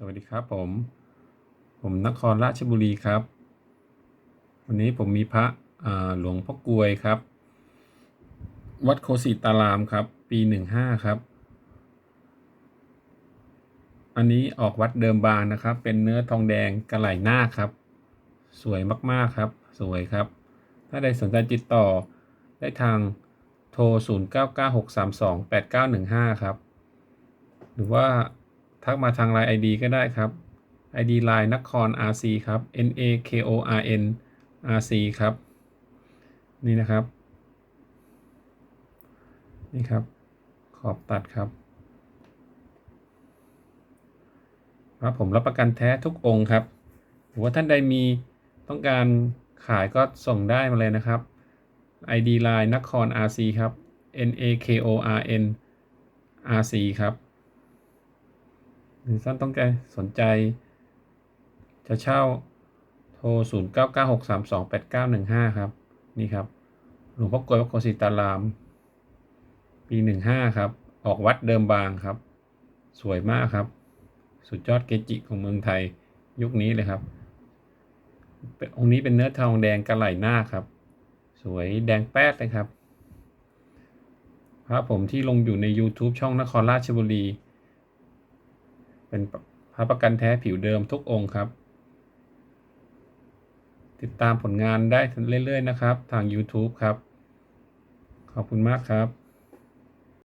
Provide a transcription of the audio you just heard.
สวัสดีครับผม ผมนครราชบุรีครับ วันนี้ผมมีพระหลวงพ่อกวยครับ วัดโคสิตารามครับ ปีหนึ่งห้าครับ อันนี้ออกวัดเดิมบางนะครับ เป็นเนื้อทองแดงกระไหลหน้าคครับ สวยมาก ๆ ครับ สวยครับ ถ้าใดสนใจติดต่อได้ทางโทร 0996328915 ครับ หรือว่า ทักมาทางไลน์ ID ก็ได้ครับ ID ไลน์นคร RC ครับ N A K O R N RC ครับ นี่นะครับ นี่ครับ ขอบตัดครับครับผมรับประกันแท้ทุกองค์ครับ หรือว่าท่านใดมีต้องการขายก็ส่งได้มาเลยนะครับ ID line นคร RC ครับ N A K O R N RC ครับ หรือท่านต้องการสนใจ จะเช่าโทร 0 9 9 6 3 2 8 9 1 5 ครับ นี่ครับ หลวงพ่อกลวยวัดโคสิตาราม ปี 15 ครับ ออกวัดเดิมบางครับ สวยมากครับ สุดยอดเกจิของเมืองไทยยุคนี้เลยครับ องค์นี้เป็นเนื้อทองแดงกระไหลหน้าครับ สวยแดงแป๊ดเลยครับพระผมที่ลงอยู่ใน YouTube ช่องนครราชบุรี เป็นพระประกันแท้ผิวเดิมทุกองค์ครับ ติดตามผลงานได้เรื่อยๆนะครับ ทาง YouTube ครับ ขอบคุณมากครับ